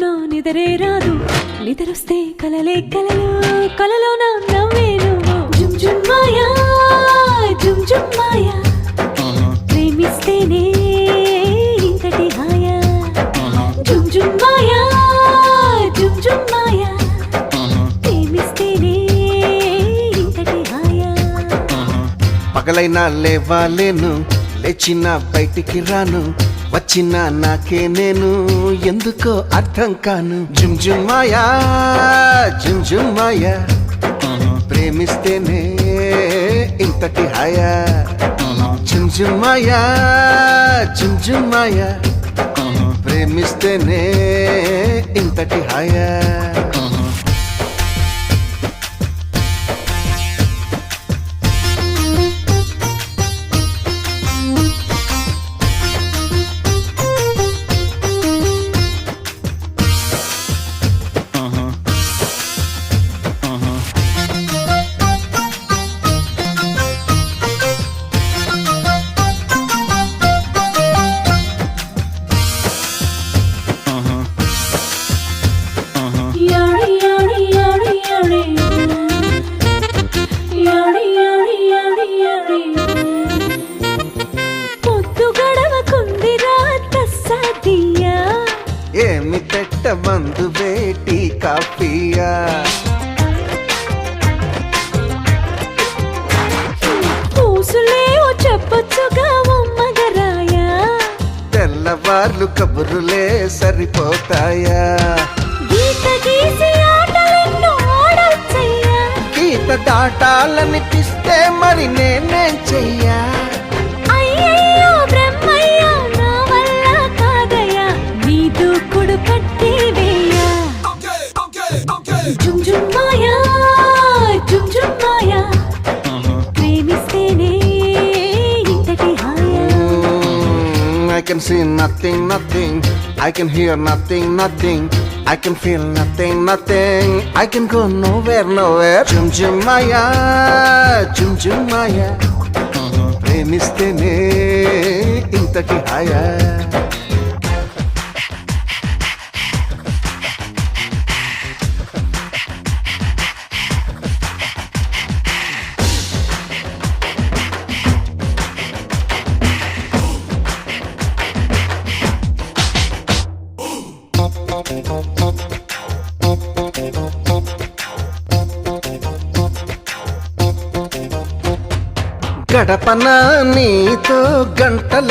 పడుకున్నా నిదరే రాదు. నిద్రొస్తే కలలే కలలు కలలో నా నవ్వేను జుమ్ జుమ్ మాయా జుమ్ జుమ్ మాయా. ప్రేమిస్తేనే ఇంతటి హాయా. జుమ్ జుమ్ మాయా జుమ్ జుమ్ మాయా. ప్రేమిస్తేనే ఇంతటి హాయా. పగలైనా లేవాలేను లేచిన బయటికి రాను. వచ్చిన నాకే నేను ఎందుకో అర్థం కాను. జుంజుమాయా జుంజుమాయా ప్రేమిస్తేనే ఇంతటి హాయా. జుంజుమాయా జుంజుమాయా ప్రేమిస్తేనే ఇంతటి హాయా. మందు వేటి కాఫీయా. పూసులేవో చెప్పొచ్చుగా తెల్లవార్లు కబురులే సరిపోతాయా. గీత గీసి ఆటలెన్నో ఆడొచ్చయ్యా. గీత దాటాలనిపిస్తే మరి నేనేం చెయ్యా. I can see nothing, nothing. I can hear nothing, nothing. I can feel nothing, nothing. I can go nowhere, nowhere. Chum chum maya, chum chum maya. ప్రేమిస్తేనే ఇంతటి హాయా గడపనా నీతో గంటల